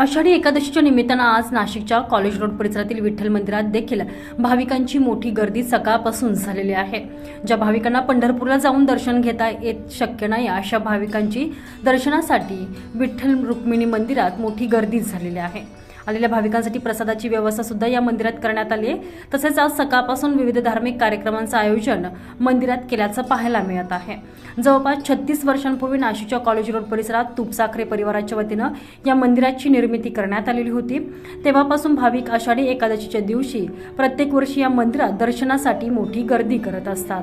आषाढी एकादशीच्या निमित्तानं आज नाशिकच्या कॉलेज रोड परिसरातील विठ्ठल मंदिरात देखील भाविकांची मोठी गर्दी सकाळपासून झालेली आहे. ज्या भाविकांना पंढरपूरला जाऊन दर्शन घेता येत शक्य नाही अशा भाविकांची दर्शनासाठी विठ्ठल रुक्मिणी मंदिरात मोठी गर्दी झालेली आहे. आलेल्या भाविकांसाठी प्रसादाची व्यवस्था सुद्धा या मंदिरात करण्यात आली आहे. तसेच आज सकाळपासून विविध धार्मिक कार्यक्रमांचं आयोजन मंदिरात केल्याचं पाहायला मिळत आहे. जवळपास छत्तीस वर्षांपूर्वी नाशिकच्या कॉलेज रोड परिसरात तुपसाखरे परिवाराच्या वतीनं या मंदिराची निर्मिती करण्यात आलेली होती. तेव्हापासून भाविक आषाढी एकादशीच्या दिवशी प्रत्येक वर्षी या मंदिरात दर्शनासाठी मोठी गर्दी करत असतात.